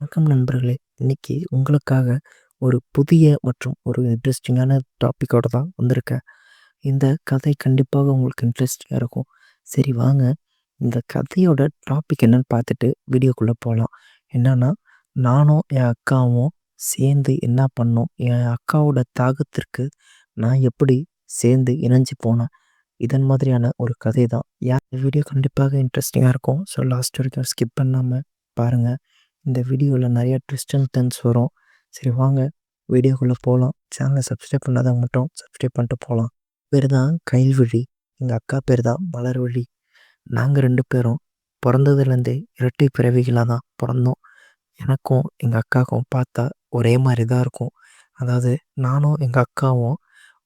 வணக்கம் நண்பர்களே! இன்னைக்கு உங்களுக்காக ஒரு புதிய மற்றும் ஒரு இன்ட்ரெஸ்டிங்கான டாப்பிக்கோட தான் வந்திருக்கேன். இந்த கதை கண்டிப்பாக உங்களுக்கு இன்ட்ரெஸ்டிங்காக இருக்கும். சரி வாங்க, இந்த கதையோட டாபிக் என்னன்னு பார்த்துட்டு வீடியோக்குள்ளே போகலாம் என்னன்னா, நானும் என் அக்காவும் சேர்ந்து என்ன பண்ணோம், என் அக்காவோட தாகத்திற்கு நான் எப்படி சேர்ந்து இணைஞ்சு போனேன். இதன் மாதிரியான ஒரு கதை தான். யார் வீடியோ கண்டிப்பாக இன்ட்ரெஸ்டிங்காக இருக்கும். ஸோ லாஸ்ட் வரைக்கும் ஸ்கிப் பண்ணாமல் பாருங்கள் இந்த வீடியோவில் நிறைய ட்விஸ்ட் அண்ட் டர்ன்ஸ் வரும். சரி வாங்க வீடியோக்குள்ளே போகலாம். சேனலை சப்ஸ்கிரைப் பண்ணாதான் மட்டும் சப்ஸ்கிரைப் பண்ணிட்டு போகலாம். பேர் தான் கைல்வழி எங்கள் அக்கா பேர் தான் மலர்வழி நாங்கள் ரெண்டு பேரும் பிறந்ததுலேருந்தே இரட்டை பிறவிகளாக தான் பிறந்தோம். எனக்கும் எங்கள் அக்காவுக்கும் பார்த்தா ஒரே மாதிரி தான் இருக்கும். அதாவது நானும் எங்கள் அக்காவும்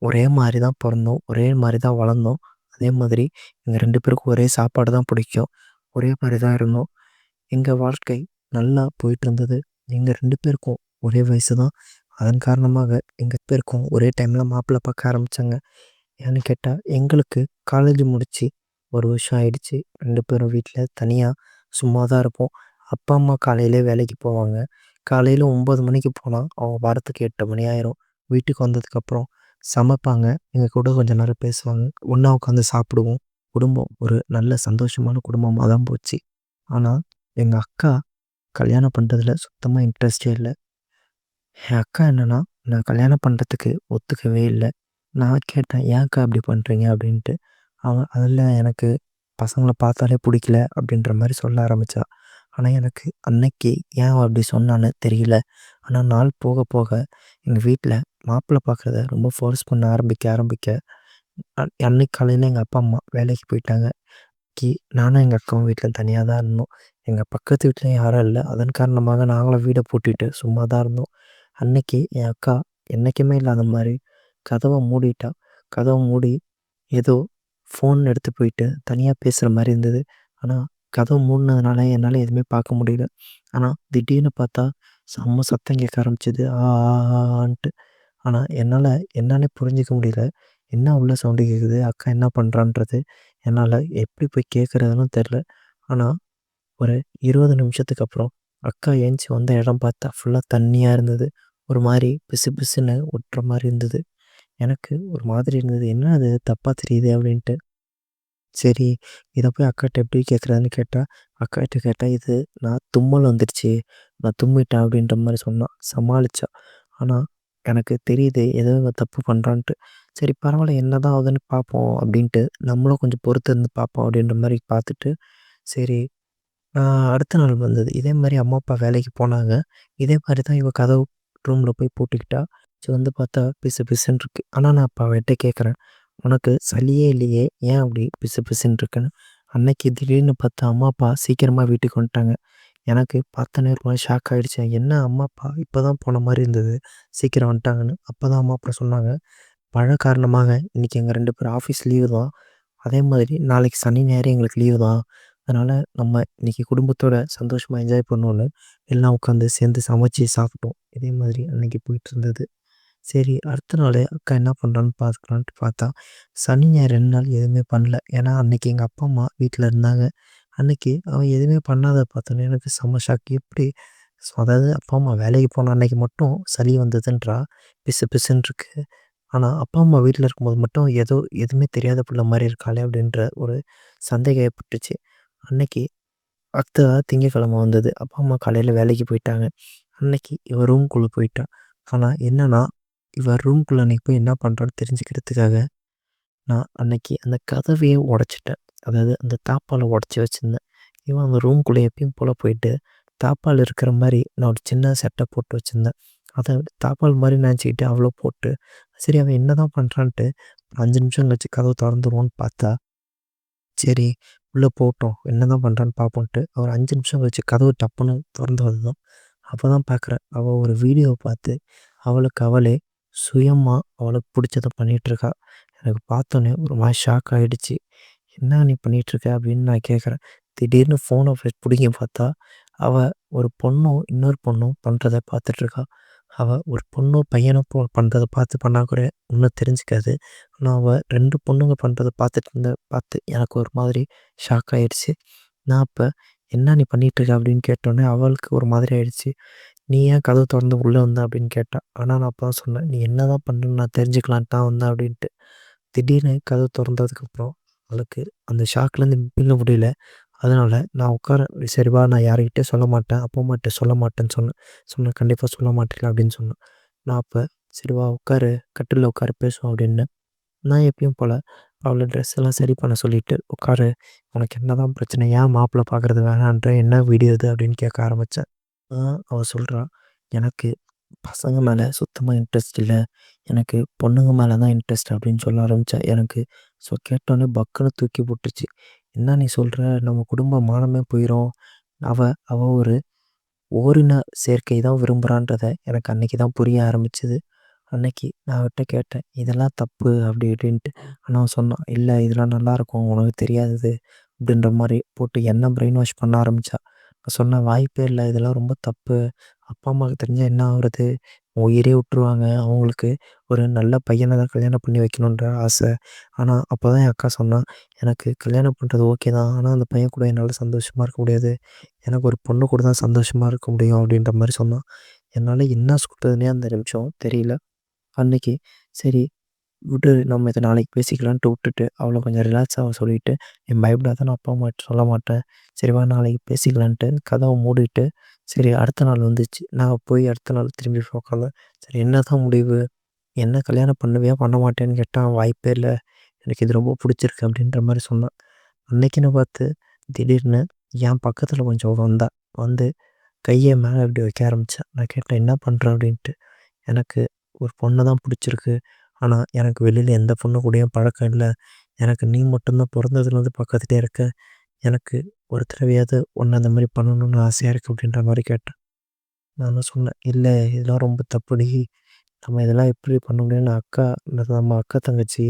ஒரே மாதிரி தான் பிறந்தோம். ஒரே மாதிரி தான் வளர்ந்தோம். அதே மாதிரி எங்கள் ரெண்டு பேருக்கும் ஒரே சாப்பாடு தான் பிடிக்கும். ஒரே மாதிரி தான் இருந்தோம். எங்கள் வாழ்க்கை நல்லா போயிட்டு இருந்தது. எங்கள் ரெண்டு பேருக்கும் ஒரே வயசு தான். அதன் காரணமாக எங்கள் பேருக்கும் ஒரே டைமில் மாப்பிள்ளை பார்க்க ஆரம்பித்தாங்க. ஏன்னு கேட்டால் எங்களுக்கு காலேஜ் முடித்து ஒரு வருஷம் ஆயிடுச்சு. ரெண்டு பேரும் வீட்டில் தனியாக சும்மா தான் இருப்போம். அப்பா அம்மா காலையிலே வேலைக்கு போவாங்க. காலையில் ஒம்பது மணிக்கு போனால் அவங்க வாரத்துக்கு எட்டு மணி ஆயிரும். வீட்டுக்கு வந்ததுக்கப்புறம் சமைப்பாங்க. எங்கள் கூட கொஞ்சம் நேரம் பேசுவாங்க. ஒன்றா உட்காந்து சாப்பிடுவோம். குடும்பம் ஒரு நல்ல சந்தோஷமான குடும்பமாக தான் போச்சு. ஆனால் எங்கள் அக்கா கல்யாணம் பண்ணுறதுல சுத்தமாக இன்ட்ரெஸ்டே இல்லை. என் அக்கா என்னென்னா நான் கல்யாணம் பண்ணுறதுக்கு ஒத்துக்கவே இல்லை. நான் கேட்டேன் ஏன்க்கா அப்படி பண்ணுறீங்க அப்படின்ட்டு. அவன் அதில் எனக்கு பசங்களை பார்த்தாலே பிடிக்கல அப்படின்ற மாதிரி சொல்ல ஆரம்பித்தா. ஆனால் எனக்கு அன்னைக்கு ஏன் அவள் அப்படி சொன்னான்னு தெரியல. ஆனால் நாள் போக போக எங்கள் வீட்டில் மாப்பிள்ளை பார்க்குறத ரொம்ப ஃபோர்ஸ் பண்ண ஆரம்பிக்க ஆரம்பிக்க அன்னைக்கு காலையில் எங்கள் அப்பா அம்மா வேலைக்கு போயிட்டாங்க. கி நானும் எங்கள் அக்காவும் வீட்டில் தனியாக தான் இருந்தோம். எங்கள் பக்கத்து வீட்டில் யாரும் இல்லை. அதன் காரணமாக நாங்களும் வீடை பூட்டிட்டு சும்மா தான் இருந்தோம். அன்னைக்கு என் அக்கா என்றைக்குமே இல்லாத மாதிரி கதவை மூடிட்டா. கதவை மூடி ஏதோ ஃபோன் எடுத்து போயிட்டு தனியாக பேசுகிற மாதிரி இருந்தது. ஆனால் கதவு மூடினதுனால என்னால் எதுவுமே பார்க்க முடியல. ஆனால் திடீர்னு பார்த்தா செம்ம சத்தம் கேட்க ஆரம்பிச்சிது ஆ ஆன்ட்டு. ஆனால் என்னால் என்னன்னே புரிஞ்சிக்க முடியல. என்ன உள்ள சவுண்டு கேட்குது அக்கா என்ன பண்ணுறான்றது என்னால் எப்படி போய் கேட்குறதுன்னு தெரில. ஆனால் ஒரு இருபது நிமிஷத்துக்கு அப்புறம் அக்கா ஏஞ்சி வந்த இடம் பார்த்தா ஃபுல்லாக தண்ணியாக இருந்தது. ஒரு மாதிரி பிசு பிசுன்னு ஒட்டுற மாதிரி இருந்தது. எனக்கு ஒரு மாதிரி இருந்தது. என்ன அது தப்பாக தெரியுது அப்படின்ட்டு. சரி இதை போய் அக்காட்ட எப்படி கேட்குறதுன்னு கேட்டால் அக்காட்ட கேட்டால் இது நான் தும்மல் வந்துடுச்சு. நான் தும்மிட்டேன் அப்படின்ற மாதிரி சொன்னான். சமாளித்தா. ஆனால் எனக்கு தெரியுது ஏதோ தப்பு பண்ணுறான்ட்டு. சரி பரவாயில்ல என்ன தான் ஆகுதுன்னு பார்ப்போம் அப்படின்ட்டு நம்மளும் கொஞ்சம் பொறுத்து இருந்து பார்ப்போம் அப்படின்ற மாதிரி பார்த்துட்டு சரி அடுத்த நாள் வந்தது. இதே மாதிரி அம்மா அப்பா வேலைக்கு போனாங்க. இதே மாதிரி தான் இவள் கதவு ரூமில் போய் போட்டுக்கிட்டா சரி வந்து பார்த்தா பிசு பிசுன்னு இருக்கு. ஆனால் நான் அப்பா அவகிட்ட கேட்குறேன் உனக்கு சளியே இல்லையே ஏன் அப்படி பிசு பிசுன்னு இருக்குன்னு. அன்னைக்கு திடீர்னு பார்த்தா அம்மா அப்பா சீக்கிரமாக வீட்டுக்கு வந்துட்டாங்க. எனக்கு பார்த்தனே ஒரு மாதிரி ஷாக் ஆகிடுச்சு. என்ன அம்மா அப்பா இப்போ தான் போன மாதிரி இருந்தது. சீக்கிரம் வந்துட்டாங்கன்னு. அப்போ தான் அம்மா அப்பா சொன்னாங்க மழை காரணமாக இன்றைக்கி எங்கள் ரெண்டு பேரும் ஆஃபீஸ் லீவு தான். அதே மாதிரி நாளைக்கு சனி ஞாயிறு எங்களுக்கு லீவு தான். அதனால் நம்ம இன்றைக்கி குடும்பத்தோட சந்தோஷமாக என்ஜாய் பண்ணோன்னு எல்லாம் உட்காந்து சேர்ந்து சமைச்சு சாப்பிட்டோம். இதே மாதிரி அன்றைக்கி போயிட்டு இருந்தது. சரி அடுத்த நாள் அக்கா என்ன பண்ணுறான்னு பார்த்துக்கலான்ட்டு பார்த்தா சனி ஞாயிறு ரெண்டு நாள் எதுவுமே பண்ணல. ஏன்னா அன்றைக்கி எங்கள் அப்பா அம்மா வீட்டில் இருந்தாங்க. அன்னைக்கு அவன் எதுவுமே பண்ணாத பார்த்தோன்னே எனக்கு செம்ம ஷாக். எப்படி அதாவது அப்பா அம்மா வேலைக்கு போன அன்னைக்கு மட்டும் சளி வந்ததுன்றா பிசு பிசுன்னு இருக்கு. ஆனால் அப்பா அம்மா வீட்டில் இருக்கும்போது மட்டும் ஏதோ எதுவுமே தெரியாத பிள்ளை மாதிரி இருக்காளே அப்படின்ற ஒரு சந்தேகம் ஏற்பட்டுச்சு. அன்னைக்கு அத்தை திங்கக்கிழமை வந்தது. அப்பா அம்மா காலையில் வேலைக்கு போயிட்டாங்க. அன்னைக்கு இவ ரூம்குள்ளே போயிட்டா. ஆனால் என்னன்னா இவ ரூம்குள்ளே அன்னைக்கு போய் என்ன பண்ணுறான்னு தெரிஞ்சுக்கிறதுக்காக நான் அன்னைக்கு அந்த கதவையே உடச்சிட்டேன். அதாவது அந்த தாப்பால் உடச்சி வச்சுருந்தேன். இவன் அந்த ரூம்குள்ளே எப்பயும் போல் போயிட்டு தாப்பால் இருக்கிற மாதிரி நான் ஒரு சின்ன சட்டை போட்டு வச்சுருந்தேன். அதை தாப்பால் மாதிரி நினச்சிக்கிட்டு அவ்வளோ போட்டு சரி அவன் என்ன தான் பண்ணுறான்ட்டு அஞ்சு நிமிஷம் கழிச்சு கதவு திறந்துருவோன்னு பார்த்தா சரி உள்ளே போட்டோம் என்ன தான் பண்ணுறான்னு பார்ப்போன்ட்டு ஒரு அஞ்சு நிமிஷம் கழிச்சு கதவு டப்புன்னு திறந்து வந்தோம். அப்போ தான் பார்க்குறேன் அவள் ஒரு வீடியோ பார்த்து அவளுக்கு அவளே சுயமாக அவளுக்கு பிடிச்சத பண்ணிகிட்ருக்கா. எனக்கு பார்த்தோன்னே ஒரு மாதிரி ஷாக் ஆகிடுச்சு. என்ன நீ பண்ணிகிட்ருக்க அப்படின்னு நான் கேட்குறேன். திடீர்னு ஃபோனை பிடிங்கி பார்த்தா அவள் ஒரு பொண்ணும் இன்னொரு பொண்ணும் பண்ணுறத பார்த்துட்ருக்கா. அவள் ஒரு பொண்ணும் பையனும் போ பண்ணுறத பார்த்து பண்ணால் கூட ஒன்றும் தெரிஞ்சுக்காது. ஆனால் அவள் ரெண்டு பொண்ணுங்க பண்ணுறத பார்த்துட்டு இருந்த பார்த்து எனக்கு ஒரு மாதிரி ஷாக் ஆகிடுச்சு. நான் அப்போ என்ன நீ பண்ணிகிட்ருக்க அப்படின்னு கேட்டோன்னே அவளுக்கு ஒரு மாதிரி ஆயிடுச்சு. நீ ஏன் கதவு திறந்து உள்ளே வந்த? அப்படின்னு கேட்டான் ஆனால் நான் அப்போ தான் சொன்னேன் நீ என்ன தான் பண்ணுன்னு நான் தெரிஞ்சுக்கலான்ட்டு தான் வந்தேன் அப்படின்ட்டு. திடீர்னு கதவு திறந்ததுக்கப்புறம் அவளுக்கு அந்த ஷாக்லேருந்து மீள முடியல. அதனால் நான் உட்கார சரிவா நான் யார்கிட்டயும் சொல்ல மாட்டேன் அப்பா அம்மாட்ட சொல்ல மாட்டேன்னு சொன்னேன் சொன்னேன் கண்டிப்பாக சொல்ல மாட்டேன் அப்படின்னு சொன்னேன் நான் அப்போ சரிவா உட்காரு கட்டிலில் உட்காரு பேசுவோம் அப்படின்னு. நான் எப்பயும் போல் அவளை ட்ரெஸ் எல்லாம் சரி பண்ண சொல்லிவிட்டு உட்காரு உனக்கு என்ன தான் பிரச்சனை ஏன் மாப்பிள்ளை பார்க்குறது வேணான்ற என்ன வீடியோ இது? அப்படின்னு கேட்க ஆரம்பித்தேன் அவள் சொல்கிறா எனக்கு பசங்க மேலே சுத்தமாக இன்ட்ரெஸ்ட் இல்லை எனக்கு பொண்ணுங்க மேலே தான் இன்ட்ரெஸ்ட் அப்படின்னு சொல்ல ஆரம்பித்தா எனக்கு ஸோ கேட்டோன்னே பக்குன்னு தூக்கி போட்டுருச்சு என்ன நீ சொல்கிற நம்ம குடும்ப மானமே போயிடும் அவள் அவள் ஒரு ஓரின சேர்க்கை தான் விரும்புகிறான்றத எனக்கு அன்றைக்கி தான் புரிய ஆரம்பிச்சது. அன்னைக்கு நான் அவட்ட கேட்டேன் இதெல்லாம் தப்பு அப்படி இப்படின்ட்டு. ஆனால் சொன்னான் இல்லை இதெல்லாம் நல்லாயிருக்கும் உனக்கு தெரியாதது அப்படின்ற மாதிரி போட்டு என்ன பிரெயின் வாஷ் பண்ண ஆரம்பித்தா நான் சொன்னேன் வாய்ப்பே இல்லை இதெல்லாம் ரொம்ப தப்பு. அப்பா அம்மாவுக்கு தெரிஞ்சால் என்ன ஆகுறது உயிரே விட்டுருவாங்க. அவங்களுக்கு ஒரு நல்ல பையனை தான் கல்யாணம் பண்ணி வைக்கணுன்ற ஆசை. ஆனால் அப்போ தான் என் அக்கா சொன்னான் எனக்கு கல்யாணம் பண்ணுறது ஓகே தான். ஆனால் அந்த பையன் கூட என்னால் சந்தோஷமாக இருக்க முடியாது. எனக்கு ஒரு பொண்ணு கூட தான் சந்தோஷமாக இருக்க முடியும். அப்படின்ற மாதிரி சொன்னான். என்னால் என்ன சொல்கிறதுனே அந்த நிமிஷம் தெரியல. அன்னைக்கு சரி விட்டு நம்ம இதை நாளைக்கு பேசிக்கலான்ட்டு விட்டுட்டு அவளை கொஞ்சம் ரிலாக்ஸாக சொல்லிவிட்டு என் பயப்படாத நான் அப்பா அம்மாட்ட சொல்ல மாட்டேன். சரி வா நாளைக்கு பேசிக்கலான்ட்டு கதவை மூடிட்டு சரி அடுத்த நாள் வந்துச்சு. நான் போய் அடுத்த நாள் திரும்பி உட்காந்தேன் சரி என்ன தான் முடிவு? என்ன கல்யாணம் பண்ணுவியா பண்ண மாட்டேன்னு கேட்டால் வாய்ப்பே இல்லை. எனக்கு இது ரொம்ப பிடிச்சிருக்கு அப்படின்ற மாதிரி சொன்னான். அன்னைக்குன்னு பார்த்து திடீர்னு என் பக்கத்தில் கொஞ்சம் வந்தா வந்து கையை மேலே இப்படி வைக்க ஆரம்பித்தேன் நான் கேட்டேன் என்ன பண்ணுறேன் அப்படின்ட்டு. எனக்கு ஒரு பொண்ணை தான் பிடிச்சிருக்கு. ஆனால் எனக்கு வெளியில் எந்த பொண்ணு கூடயும் பழக்கம் இல்லை. எனக்கு நீ மட்டும்தான் பிறந்ததுலேருந்து பக்கத்துலேயே இருக்க. எனக்கு ஒரு தடவையாவது ஒன்று அந்த மாதிரி பண்ணணும்னு ஆசையாக இருக்குது அப்படின்ற மாதிரி கேட்டேன். நானும் சொன்னேன் இல்லை இதெல்லாம் ரொம்ப தப்புடி நம்ம இதெல்லாம் எப்படி பண்ண முடியும்னு அக்கா நம்ம அக்கா தங்கச்சி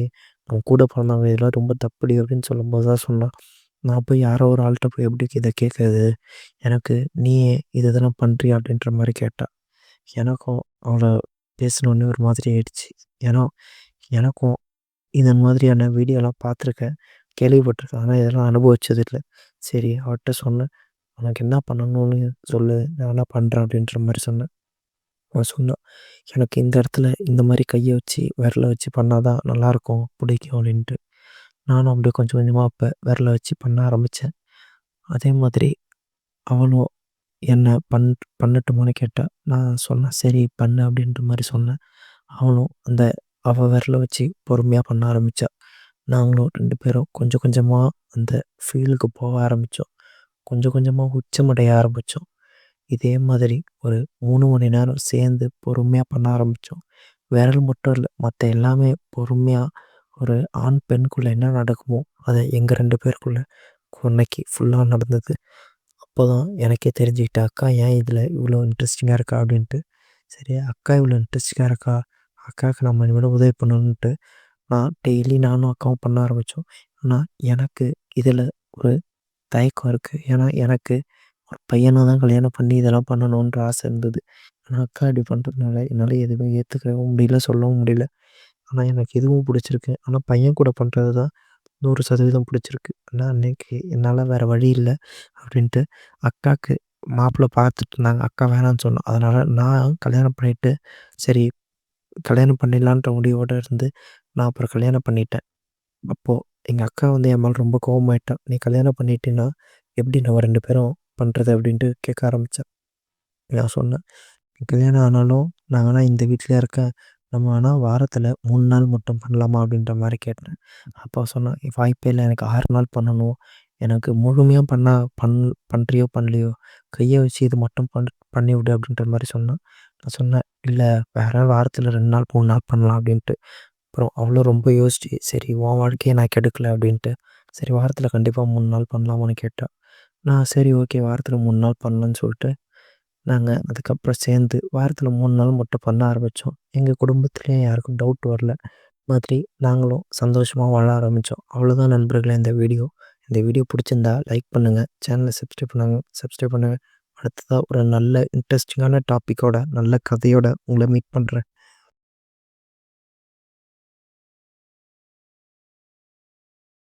நம்ம கூட பிறந்தவங்க இதெல்லாம் ரொம்ப தப்புடி அப்படின்னு சொல்லும்போது தான் சொன்னான். நான் போய் யாரோ ஒரு ஆள்கிட்ட போய் எப்படி இதை கேட்குறது? எனக்கு நீ இது இதெல்லாம் பண்ணுறியா அப்படின்ற மாதிரி கேட்டால் எனக்கும் அவளை பேசினோடனே ஒரு மாதிரி ஆயிடுச்சு. ஏன்னா எனக்கும் இந்த மாதிரியான வீடியோலாம் பார்த்துருக்கேன். கேள்விப்பட்டிருக்கேன். ஆனால் இதெல்லாம் அனுபவிச்சது இல்லை சரி அவர்கிட்ட சொன்னேன். உனக்கு என்ன பண்ணணும்னு சொல்லு. நான் என்ன பண்ணுறேன் அப்படின்ற மாதிரி சொன்னேன். அவன் சொன்னான் எனக்கு இந்த இடத்துல இந்த மாதிரி கையை வச்சு விரலை வச்சு பண்ணால் தான் நல்லாயிருக்கும் பிடிக்கும் அப்படின்ட்டு. நானும் அப்படியே கொஞ்சம் கொஞ்சமாக அப்போ விரலை வச்சு பண்ண ஆரம்பித்தேன் அதே மாதிரி அவளும் என்ன பண் பண்ணட்டுமான்னு கேட்டால் நான் சொன்னேன் சரி பண்ணு அப்படின்ற மாதிரி சொன்னேன். அவளும் அந்த அவ விரல வச்சு பொறுமையாக பண்ண ஆரம்பித்தா நாங்களும் ரெண்டு பேரும் கொஞ்சம் கொஞ்சமாக அந்த ஃபீலுக்கு போக ஆரம்பித்தோம் கொஞ்சம் கொஞ்சமாக உச்சமடைய ஆரம்பித்தோம் இதே மாதிரி ஒரு மூணு மணி நேரம் சேர்ந்து பொறுமையாக பண்ண ஆரம்பித்தோம் விரல் மட்டும் இல்லை மற்ற எல்லாமே பொறுமையாக ஒரு ஆண் பெண்குள்ளே என்ன நடக்குமோ அதை எங்கள் ரெண்டு பேருக்குள்ளே அன்னைக்கு ஃபுல்லாக நடந்தது. அப்போ தான் எனக்கே தெரிஞ்சுக்கிட்டேன் அக்கா ஏன் இதில் இவ்வளோ இன்ட்ரெஸ்டிங்காக இருக்கா? அப்படின்ட்டு. சரி அக்கா இவ்வளோ இன்ட்ரெஸ்டிங்காக இருக்கா? அக்காவுக்கு நம்ம இனிமேல் உதவி பண்ணணுன்ட்டு நான் டெய்லி நானும் அக்காவும் பண்ண ஆரம்பித்தோம் ஆனால் எனக்கு இதில் ஒரு தயக்கம் இருக்குது ஏன்னா எனக்கு ஒரு பையனை தான் கல்யாணம் பண்ணி இதெல்லாம் பண்ணணுன்ற ஆசை இருந்தது. ஆனால் அக்கா இப்படி பண்ணுறதுனால என்னால் எதுவுமே ஏற்றுக்கவும் முடியல சொல்லவும் முடியல. ஆனால் எனக்கு எதுவும் பிடிச்சிருக்கு. ஆனால் பையன் கூட பண்ணுறது தான் நூறு சதவீதம் பிடிச்சிருக்கு. ஆனால் அன்னைக்கு என்னால் வேறு வழி இல்லை அப்படின்ட்டு அக்காவுக்கு மாப்பிள்ளை பார்த்துட்டு இருந்தாங்க. அக்கா வேணான்னு சொன்னோம் அதனால் நான் கல்யாணம் பண்ணிவிட்டு சரி கல்யாணம் பண்ணிடலான்ற முடிவோடு இருந்து நான் அப்புறம் கல்யாணம் பண்ணிட்டேன். அப்போது எங்கள் அக்கா வந்து என் மேலே ரொம்ப கோவமாயிட்டான் நீ கல்யாணம் பண்ணிட்டேன்னா எப்படி நம்ம ரெண்டு பேரும் பண்ணுறது அப்படின்ட்டு கேட்க ஆரம்பித்தேன் நான் சொன்னேன். கல்யாணம் ஆனாலும் நான் வேணால் இந்த வீட்டிலே இருக்கேன். நம்ம வேணால் வாரத்தில் மூணு நாள் மட்டும் பண்ணலாமா அப்படின்ற மாதிரி கேட்டேன். அப்போ சொன்னேன் வாய்ப்பே இல்லை. எனக்கு ஆறு நாள் பண்ணணும். எனக்கு முழுமையாக பண்ணால் பண் பண்ணுறியோ பண்ணலையோ கையை வச்சு இது மட்டும் பண் பண்ணி விடு அப்படின்ற மாதிரி சொன்னேன். நான் சொன்னேன் இல்லை வேறு வாரத்தில் ரெண்டு நாள் மூணு நாள் பண்ணலாம் அப்படின்ட்டு. அப்புறம் அவ்வளோ ரொம்ப யோசிச்சு சரி உன் வாழ்க்கையை நான் கெடுக்கல அப்படின்ட்டு. சரி வாரத்தில் கண்டிப்பாக மூணு நாள் பண்ணலாமான்னு கேட்டேன் நான் சரி ஓகே வாரத்தில் மூணு நாள் பண்ணலான்னு சொல்லிட்டு நாங்கள் அதுக்கப்புறம் சேர்ந்து வாரத்தில் மூணு நாள் மட்டும் பண்ண ஆரம்பித்தோம் எங்கள் குடும்பத்துலேயும் யாருக்கும் டவுட் வரல. மாதிரி நாங்களும் சந்தோஷமாக வாழ ஆரம்பித்தோம் அவ்வளோதான் நண்பர்களே இந்த வீடியோ. இந்த வீடியோ பிடிச்சிருந்தா லைக் பண்ணுங்கள் சேனலை சப்ஸ்கிரைப் பண்ணுங்க சப்ஸ்கிரைப் பண்ணுங்கள் அடுத்ததாக ஒரு நல்ல இன்ட்ரெஸ்டிங்கான டாப்பிக்கோட நல்ல கதையோட உங்களை மீட் பண்ணுறேன்